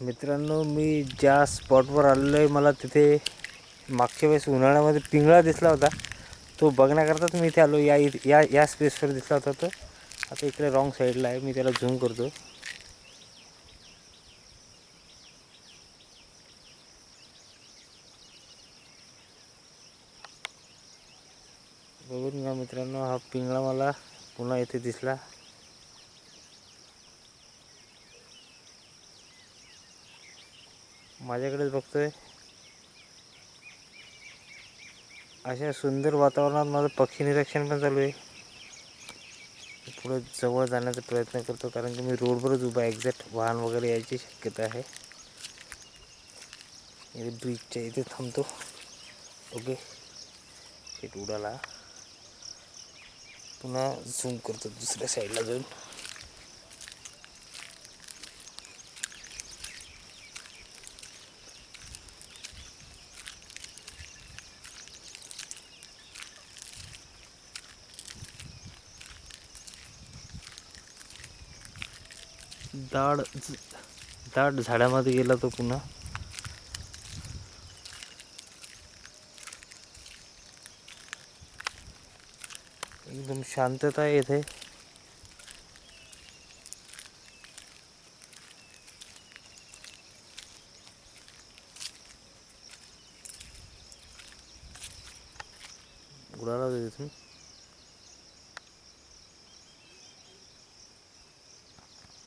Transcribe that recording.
मित्रांनो मी ज्या स्पॉटवर आलेलो आहे मला तिथे मागच्या वेळेस उन्हाळ्यामध्ये पिंगळा दिसला होता. तो बघण्याकरताच मी इथे आलो. या या या स्पेसवर दिसला होता तो. आता इकडे रॉंग साईडला आहे. मी त्याला झूम करतो. बघून घ्या मित्रांनो हा पिंगळा मला पुन्हा इथे दिसला. माझ्याकडेच बघतोय. अशा सुंदर वातावरणात माझं पक्षी निरीक्षण पण चालू आहे. पुढे जवळ जाण्याचा प्रयत्न करतो कारण की मी रोडवरच उभा एक्झॅक्ट वाहन वगैरे यायची शक्यता आहे. इथे ब्रिजच्या इथे थांबतो. ओके. उडाला. पुन्हा झूम करतो दुसऱ्या साईडला जाऊन. दाड दाट झाडामध्ये गेला तो पुन्हा. एकदम शांतता आहे येथे उडाला तिथून